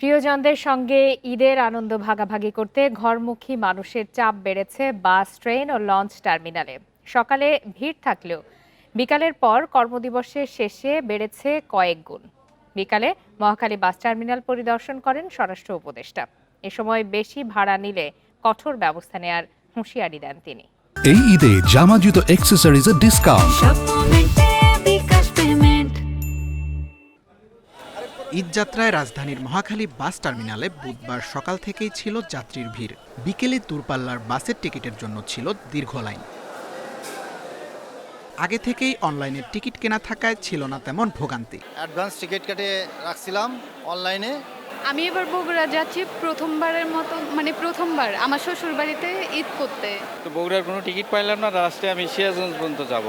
প্রিয়জনদের সঙ্গে ঈদের আনন্দ ভাগাভাগি করতে ঘরমুখী মানুষের চাপ বেড়েছে বাস ট্রেন ও লঞ্চ টার্মিনালে। সকালে ভিড় থাকলেও বিকালের পর কর্মদিবসের শেষে বেড়েছে কয়েক গুণ। বিকালে মহাখালী বাস টার্মিনাল পরিদর্শন করেন স্বরাষ্ট্র উপদেষ্টা। এ সময় বেশি ভাড়া নিলে কঠোর ব্যবস্থা নেয়ার হুঁশিয়ারি দেন তিনি। এই ঈদে জামা জুতো অ্যাক্সেসরিজের ডিসকাউন্ট ঈদযাত্রায় রাজধানীর মহাখালী বাস টার্মিনালে বুধবার সকাল থেকেই ছিল যাত্রীর ভিড়। বিকেলে দূরপাল্লার বাসের টিকিটের জন্য ছিল দীর্ঘ লাইন। আগে থেকেই অনলাইনে টিকিট কেনা থাকায় ছিল না তেমন ভোগান্তি। অ্যাডভান্স টিকিট কেটে রাখছিলাম অনলাইনে। আমি এবার বগুড়া যাচ্ছি প্রথমবারের মতো মানে প্রথমবার আমার শ্বশুর বাড়িতে ঈদ করতে। তো বগুড়ার কোনো টিকিট পাইলাম না লাস্টে আমি সিরাজগঞ্জ পর্যন্ত যাব।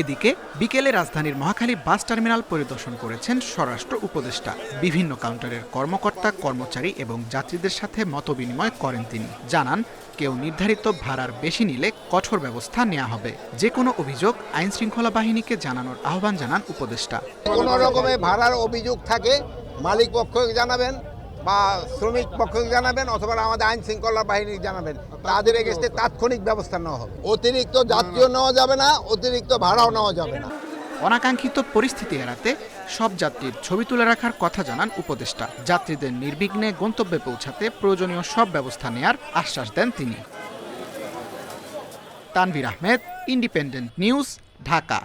এদিকে বিকেলে রাজধানীর মহাখালী বাস টার্মিনাল পরিদর্শন করেছেন স্বরাষ্ট্র উপদেষ্টা। বিভিন্ন কাউন্টারের কর্মকর্তা, কর্মচারী এবং যাত্রীদের সাথে মতবিনিময় করেন তিনি। জানান, কেউ নির্ধারিত ভাড়ার বেশি নিলে কঠোর ব্যবস্থা নেওয়া হবে। যে কোনো অভিযোগ আইন শৃঙ্খলা বাহিনীকে জানানোর আহ্বান জানান উপদেষ্টা। কোনো রকমের ভাড়ার অভিযোগ থাকে, মালিক পক্ষকে জানাবেন বা শ্রমিক পক্ষকে জানাবেন অথবা আমাদের আইন শৃঙ্খলা বাহিনী জানাবেন। তাদের এগেস্টে তাৎক্ষণিক ব্যবস্থা নেওয়া হবে। অতিরিক্ত যাত্রীও নেওয়া যাবে না অতিরিক্ত ভাড়াও নেওয়া যাবে না। অনাকাঙ্ক্ষিত পরিস্থিতি এড়াতে সব যাত্রীর ছবি তুলে রাখার কথা জানান উপদেষ্টা। যাত্রীদের নির্বিঘ্নে গন্তব্যে পৌঁছাতে প্রয়োজনীয় সব ব্যবস্থা নেয়ার আশ্বাস দেন তিনি। Tanvir Ahmed Independent News Dhaka.